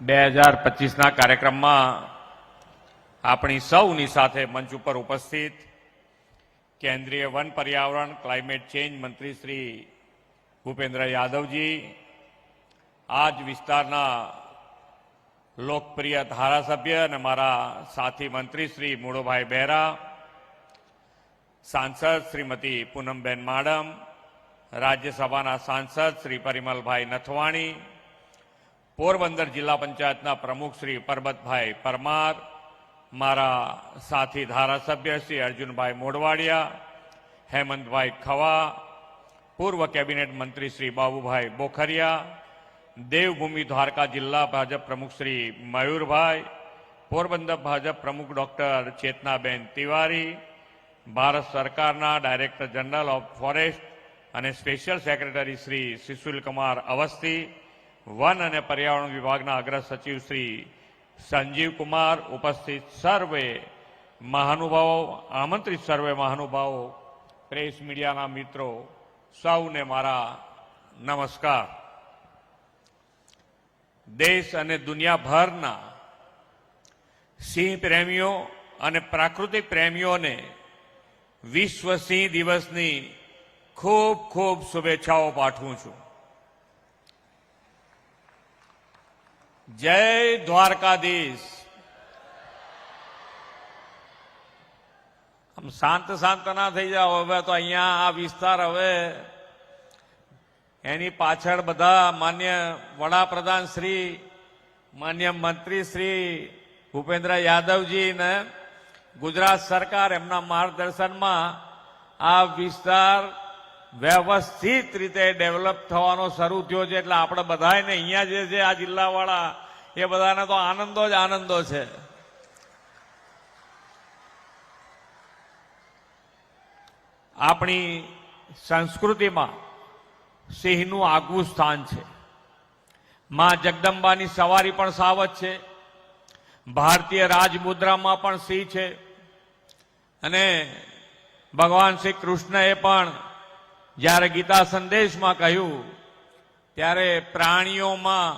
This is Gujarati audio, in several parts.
બે હજાર પચીસના કાર્યક્રમમાં આપણી સૌની સાથે મંચ ઉપર ઉપસ્થિત કેન્દ્રીય વન પર્યાવરણ, ક્લાઇમેટ ચેન્જ મંત્રી શ્રી ભૂપેન્દ્ર યાદવજી આ જ વિસ્તારના લોકપ્રિય ધારાસભ્ય અને મારા સાથી મંત્રી શ્રી મુળોભાઈ બહેરા, સાંસદ શ્રીમતી પૂનમબેન માડમ, રાજ્યસભાના સાંસદ શ્રી પરિમલભાઈ નથવાણી પોરબંદર જિલ્લા પંચાયતના પ્રમુખ શ્રી પરબતભાઈ પરમાર, મારા સાથી ધારાસભ્ય શ્રી અર્જુનભાઈ મોડવાડિયા હેમંતભાઈ ખવા, પૂર્વ કેબિનેટ મંત્રી શ્રી બાબુભાઈ બોખરિયા, દેવભૂમિ દ્વારકા જિલ્લા ભાજપ પ્રમુખ શ્રી મયુરભાઈ, પોરબંદર ભાજપ પ્રમુખ ડોક્ટર ચેતનાબેન તિવારી, ભારત સરકારના ડાયરેક્ટર જનરલ ઓફ ફોરેસ્ટ અને સ્પેશિયલ સેક્રેટરી શ્રી શિશુલ કુમાર અવસ્થી વન અને પર્યાવરણ વિભાગના અગ્ર સચિવ શ્રી સંજીવ કુમાર ઉપસ્થિત સર્વે મહાનુભાવો, આમંત્રિત સર્વે મહાનુભાવો, પ્રેસ મીડિયાના મિત્રો, સૌને મારા નમસ્કાર. દેશ અને દુનિયાભરના સિંહ પ્રેમીઓ અને પ્રાકૃતિક પ્રેમીઓને વિશ્વ સિંહ દિવસની ખૂબ ખૂબ શુભેચ્છાઓ પાઠવું છું. જય દ્વારકાધીશ. આમ શાંત શાંત ના થઈ જાઓ. હવે તો અહીંયા આ વિસ્તાર હવે એની પાછળ બધા માન્ય વડાપ્રધાન શ્રી, માન્ય મંત્રી શ્રી ભૂપેન્દ્ર યાદવજી ને ગુજરાત સરકાર એમના માર્ગદર્શનમાં આ વિસ્તાર વ્યવસ્થિત રીતે ડેવલપ થવાનો શરૂ થયો છે. એટલે આપણે બધાને અહીંયા જે છે, આ જિલ્લાવાળા, એ બધાને તો આનંદો જ આનંદો છે. આપણી સંસ્કૃતિમાં સિંહનું આગવું સ્થાન છે. માં જગદંબાની સવારી પણ સાવત છે. ભારતીય રાજમુદ્રામાં પણ સિંહ છે. અને ભગવાન શ્રી કૃષ્ણએ પણ જ્યારે ગીતા સંદેશમાં કહ્યું, ત્યારે પ્રાણીઓમાં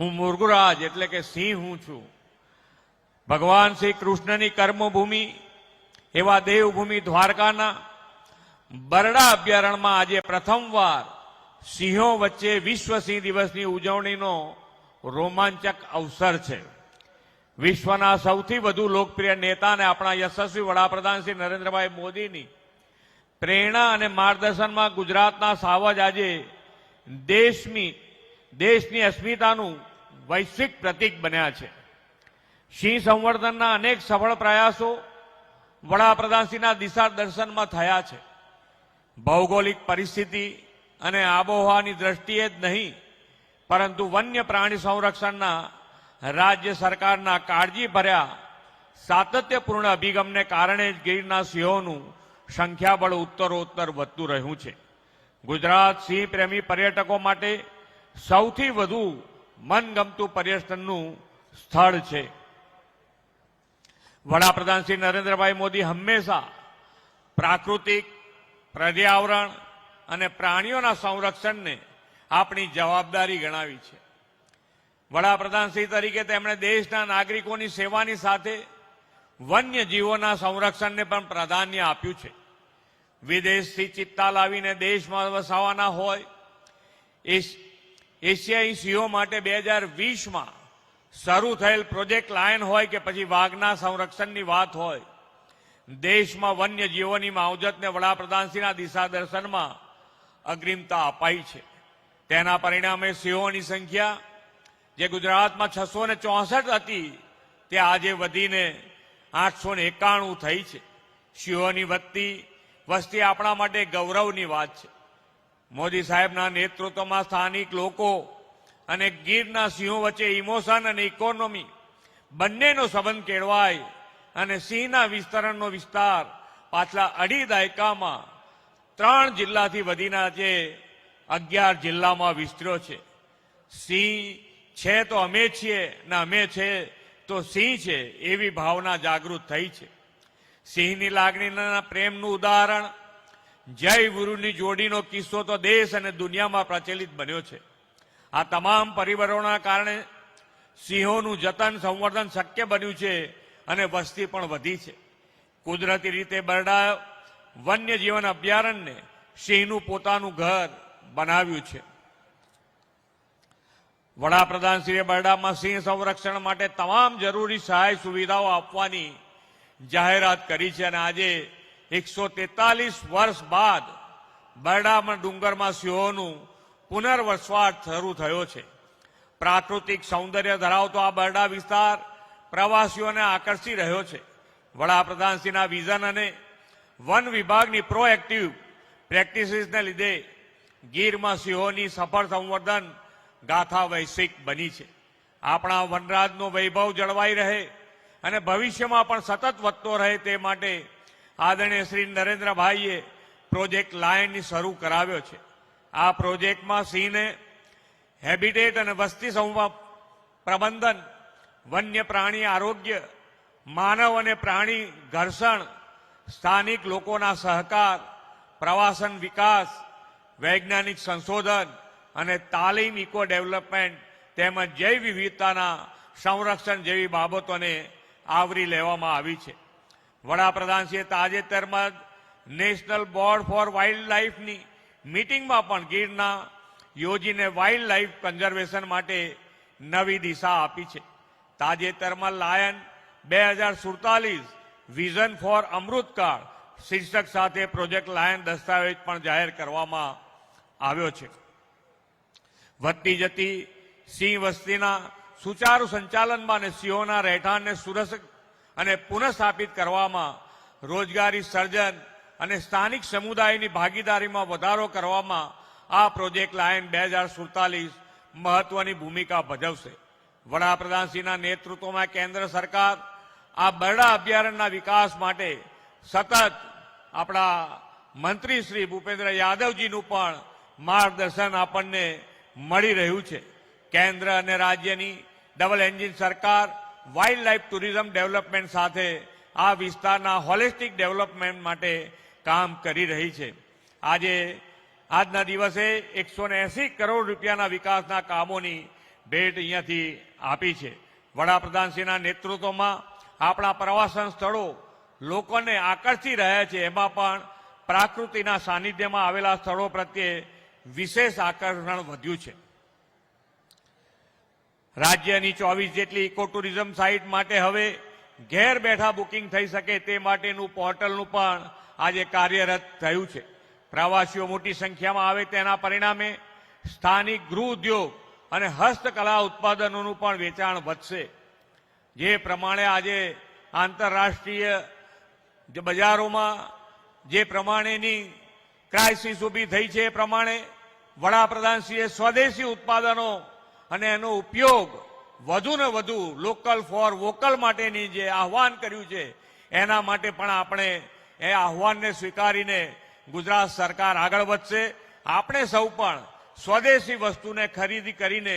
હું મુર્ગુરાજ એટલે કે સિંહ હું છું. ભગવાન શ્રી કૃષ્ણની કર્મભૂમિ, એવા દેવભૂમિ દ્વારકાના બરડા અભયારણ્યમાં આજે પ્રથમવાર સિંહો વચ્ચે વિશ્વ સિંહ દિવસની ઉજવણીનો રોમાંચક અવસર છે. વિશ્વના સૌથી વધુ લોકપ્રિય નેતા અને આપણા યશસ્વી વડાપ્રધાન શ્રી નરેન્દ્રભાઈ મોદીની પ્રેરણા અને માર્ગદર્શનમાં ગુજરાતના સાવજ આજે દેશની દેશની અસ્મિતાનું વૈશ્વિક પ્રતીક બન્યા છે. સિંહ સંવર્ધનના અનેક સફળ પ્રયાસો વડાપ્રધાનશ્રીના દિશા દર્શનમાં થયા છે. ભૌગોલિક પરિસ્થિતિ અને આબોહવાની દ્રષ્ટિએ જ નહીં, પરંતુ વન્ય પ્રાણી સંરક્ષણના રાજ્ય સરકારના કાળજી ભર્યા સાતત્યપૂર્ણ અભિગમને કારણે જ ગીરના સિંહોનું સંખ્યાબળ ઉત્તરોત્તર વધતું રહ્યું છે. ગુજરાત સિંહ પ્રેમી પર્યટકો માટે સૌથી વધુ મનગમતું પર્યટનનું સ્થળ છે. વડાપ્રધાન શ્રી નરેન્દ્રભાઈ મોદી હંમેશા પ્રાકૃતિક પર્યાવરણ અને પ્રાણીઓના સંરક્ષણને આપણી જવાબદારી ગણાવી છે. વડાપ્રધાન તરીકે તેમણે દેશના નાગરિકોની સેવાની સાથે વન્ય જીવોના સંરક્ષણને પણ પ્રાધાન્ય આપ્યું છે. વિદેશથી ચિત્તા લાવીને દેશમાં વસાવાના હોય એશિયાઈ સિંહો માટે બે હજાર વીસમાં શરૂ થયેલ પ્રોજેક્ટ લાયન હોય કે પછી વાઘના સંરક્ષણની વાત હોય, દેશમાં વન્ય જીવોની માવજતને વડાપ્રધાનશ્રીના દિશા દર્શનમાં અગ્રિમતા અપાઈ છે. તેના પરિણામે સિંહોની સંખ્યા, જે ગુજરાતમાં છસો ને હતી, તે આજે વધીને આઠસો એકાણું થઈ છે. સિંહોની વધતી વસ્તી આપણા માટે ગૌરવની વાત છે. મોદી સાહેબના નેતૃત્વમાં સ્થાનિક લોકો અને ગીરના સિંહો વચ્ચે ઇમોશન અને ઇકોનોમી બંનેનો સંબંધ કેળવાય અને સિંહના વિસ્તરણનો વિસ્તાર પાછલા અઢી દાયકામાં ત્રણ જિલ્લાથી વધીને આજે અગિયાર જિલ્લામાં વિસ્તર્યો છે. સિંહ છે તો અમે છીએ ને અમે છે તો સિંહ છે એવી ભાવના જાગૃત થઈ છે. સિંહની લાગણીના પ્રેમનું ઉદાહરણ. જય ગુરુની જોડીનો કિસ્સો તો દેશ અને દુનિયામાં પ્રચલિત બન્યો છે. આ તમામ પરિબળોના કારણે સિંહોનું જતન સંવર્ધન શક્ય બન્યું છે અને વસ્તી પણ વધી છે. કુદરતી રીતે બરડા વન્યજીવન અભયારણ્યને સિંહનું પોતાનું ઘર બનાવ્યું છે. વડાપ્રધાન શ્રીએ બરડામાં સિંહ સંરક્ષણ માટે તમામ જરૂરી સહાય સુવિધાઓ આપવાની જાહેરાત કરી છે અને આજે એકસો વર્ષ બાદ બરડામાં ડુંગરમાં સિંહોનું પુનર્વસવાટ શરૂ થયો છે. પ્રાકૃતિક સૌંદર્ય ધરાવતો આ બરડા વિસ્તાર પ્રવાસીઓને આકર્ષી રહ્યો છે. વડાપ્રધાનશ્રીના વિઝન અને વન વિભાગની પ્રોએક્ટિવ પ્રેક્ટિસીસને લીધે ગીરમાં સિંહોની સફળ સંવર્ધન ગાથા વૈશ્વિક બની છે. આપણા વનરાજનો વૈભવ જળવાઈ રહે અને ભવિષ્યમાં પણ સતત વધતો રહે તે માટે આદરણીય શ્રી નરેન્દ્રભાઈએ પ્રોજેક્ટ લાયનની શરૂ કરાવ્યો છે. આ પ્રોજેક્ટમાં સિંહને હેબિટેટ અને વસ્તી સંવા પ્રબંધન, વન્ય પ્રાણી આરોગ્ય, માનવ અને પ્રાણી ઘર્ષણ, સ્થાનિક લોકોના સહકાર, પ્રવાસન વિકાસ, વૈજ્ઞાનિક સંશોધન અને તાલીમ ઇકો ડેવલપમેન્ટ તેમજ જૈવ વિવિધતાના સંરક્ષણ જેવી બાબતોને આવરી લેવામાં આવી છે. વડાપ્રધાનશ્રીએ તાજેતરમાં નેશનલ બોર્ડ ફોર વાઇલ્ડ લાઇફની મિટિંગમાં પણ ગીરના યોજીને વાઇલ્ડ લાઇફ કન્ઝર્વેશન માટે નવી દિશા આપી છે. તાજેતરમાં લાયન બે હજાર સુડતાલીસ વિઝન ફોર અમૃતકાળ શીર્ષક સાથે પ્રોજેક્ટ લાયન દસ્તાવેજ પણ જાહેર કરવામાં આવ્યો છે. વધતી જતી સિંહ વસ્તીના સુચારુ સંચાલનમાં અને સિંહોના રહેઠાણને સુરક્ષિત અને પુનઃસ્થાપિત કરવામાં, રોજગારી સર્જન અને સ્થાનિક સમુદાયની ભાગીદારીમાં વધારો કરવામાં આ પ્રોજેક્ટ લાયન બે હજાર સુડતાલીસ મહત્વની ભૂમિકા ભજવશે. વડાપ્રધાનશ્રીના નેતૃત્વમાં કેન્દ્ર સરકાર આ બરડા અભયારણ્યના વિકાસ માટે સતત આપણા મંત્રી શ્રી ભૂપેન્દ્ર યાદવજીનું પણ માર્ગદર્શન આપણને મળી રહ્યું છે. કેન્દ્ર અને રાજ્યની ડબલ એન્જિન સરકાર વાઇલ્ડ લાઇફ ટુરિઝમ ડેવલપમેન્ટ સાથે આ વિસ્તારના હોલિસ્ટિક ડેવલપમેન્ટ માટે કામ કરી રહી છે. આજે, આજના દિવસે એકસો કરોડ રૂપિયાના વિકાસના કામોની ભેટ અહીંયાથી આપી છે. વડાપ્રધાનશ્રીના નેતૃત્વમાં આપણા પ્રવાસન સ્થળો લોકોને આકર્ષી રહ્યા છે. એમાં પણ પ્રાકૃતિના સાનિધ્યમાં આવેલા સ્થળો પ્રત્યે વિશેષ આકર્ષણ વધ્યું છે. રાજ્યની ચોવીસ જેટલી ઇકો ટુરિઝમ સાઇટ માટે હવે ઘેર બેઠા બુકિંગ થઈ શકે તે માટેનું પોર્ટલનું પણ આજે કાર્યરત થયું છે. પ્રવાસીઓ મોટી સંખ્યામાં આવે તેના પરિણામે સ્થાનિક ગૃહ ઉદ્યોગ અને હસ્તકલા ઉત્પાદનોનું પણ વેચાણ વધશે. જે પ્રમાણે આજે આંતરરાષ્ટ્રીય બજારોમાં જે પ્રમાણેની ક્રાઇસિસ ઊભી થઈ છે એ પ્રમાણે વડાપ્રધાનશ્રીએ સ્વદેશી ઉત્પાદનો અને એનો ઉપયોગ વધુ ને વધુ લોકલ ફોર વોકલ માટેની જે આહવાન કર્યું છે, એના માટે પણ આપણે એ આહવાનને સ્વીકારીને ગુજરાત સરકાર આગળ વધશે. આપણે સૌ પણ સ્વદેશી વસ્તુને ખરીદી કરીને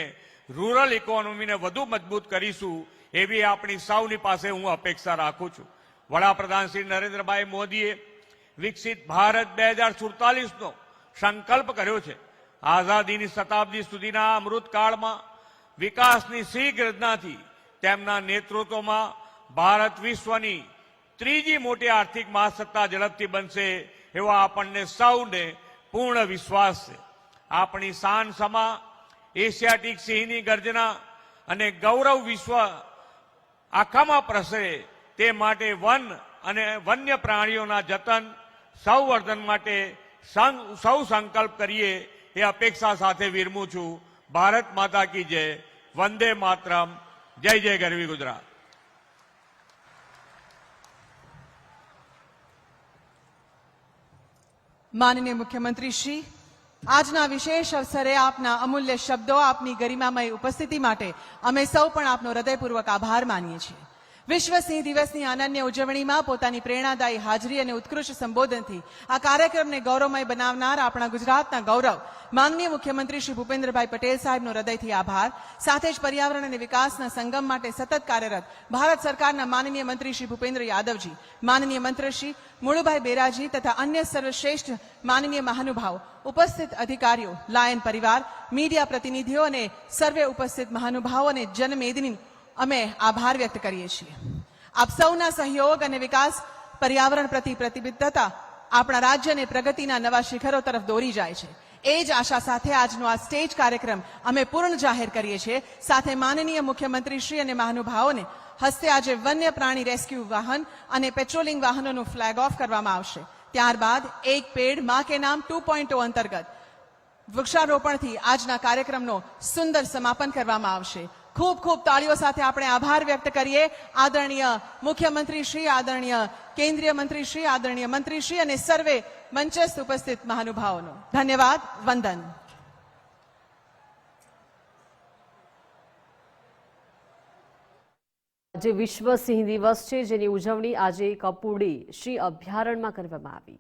રૂરલ ઇકોનોમીને વધુ મજબૂત કરીશું, એવી આપણી સૌની પાસે હું અપેક્ષા રાખું છું. વડાપ્રધાન શ્રી નરેન્દ્રભાઈ મોદીએ વિકસિત ભારત બે હજાર સુડતાલીસનો સંકલ્પ કર્યો છે. આઝાદીની શતાબ્દી સુધીના અમૃતકાળમાં વિકાસની શીઘ્ર રચનાથી તેમના નેતૃત્વમાં ભારત વિશ્વની ત્રીજી મોટી આર્થિક મહાસત્તા ઝડપથી બનશે એવો આપણને સૌને પૂર્ણ વિશ્વાસ છે. આપણી શાન સમા, એશિયાટિક સિંહની ગર્જના અને ગૌરવ વિશ્વ આખામાં પ્રસરે તે માટે વન અને વન્ય પ્રાણીઓના જતન, સંવર્ધન માટે સૌ સંકલ્પ કરીએ એ અપેક્ષા સાથે વિરમું છું. ભારત માતા કી જય. વંદે માતરમ. જય જય ગરવી ગુજરાત. માનનીય મુખ્યમંત્રી શ્રી, આજના વિશેષ અવસરે આપના અમૂલ્ય શબ્દો આપની ગરિમામય ઉપસ્થિતિ માટે અમે સૌ પણ આપનો હૃદયપૂર્વક આભાર માનીએ છીએ. વિશ્વ સિંહ દિવસની અનન્ય ઉજવણીમાં પોતાની પ્રેરણાદાયી હાજરી અને ઉત્કૃષ્ટ સંબોધનથી આ કાર્યક્રમને ગૌરવમય બનાવનાર આપણા ગુજરાતના ગૌરવ માનનીય મુખ્યમંત્રી શ્રી ભૂપેન્દ્રભાઈ પટેલ સાહેબનો હૃદયથી આભાર. સાથે જ પર્યાવરણ અને વિકાસના સંગમ માટે સતત કાર્યરત ભારત સરકારના માનનીય મંત્રી શ્રી ભૂપેન્દ્ર યાદવજી, માનનીય મંત્રી શ્રી મુળુભાઈ બેરાજી તથા અન્ય સર્વશ્રેષ્ઠ માનનીય મહાનુભાવો, ઉપસ્થિત અધિકારીઓ, લાયન પરિવાર, મીડિયા પ્રતિનિધિઓ અને સર્વે ઉપસ્થિત મહાનુભાવો અને જનમેદની અમે આભાર વ્યક્ત કરીએ છીએ. આપ સૌના સહયોગ અને વિકાસ, પર્યાવરણ પ્રતિ પ્રતિબદ્ધતા આપણા રાજ્યને પ્રગતિના નવા શિખરો તરફ દોરી જાય છે. એ જ આશા સાથે આજનો આ સ્ટેજ કાર્યક્રમ અમે પૂર્ણ જાહેર કરીએ છીએ. સાથે માનનીય મુખ્યમંત્રી શ્રી અને મહાનુભાવોને હસ્તે આજે વન્ય પ્રાણી રેસ્ક્યુ વાહન અને પેટ્રોલિંગ વાહનોનું ફ્લેગ ઓફ કરવામાં આવશે. ત્યારબાદ એક પેડ મા કે નામ ટુ પોઈન્ટ અંતર્ગત વૃક્ષારોપણથી આજના કાર્યક્રમનો સુંદર સમાપન કરવામાં આવશે. ખૂબ ખૂબ તાળીઓ સાથે આપણે આભાર વ્યક્ત કરીએ. આદરણીય મુખ્યમંત્રી શ્રી, આદરણીય કેન્દ્રીય મંત્રી શ્રી, આદરણીય મંત્રી શ્રી અને સર્વે મંચસ્થ ઉપસ્થિત મહાનુભાવોનો. ધન્યવાદ, વંદન. આજે વિશ્વ સિંહ દિવસ છે, જેની ઉજવણી આજે કપુડી શ્રી અભયારણ્યમાં કરવામાં આવી.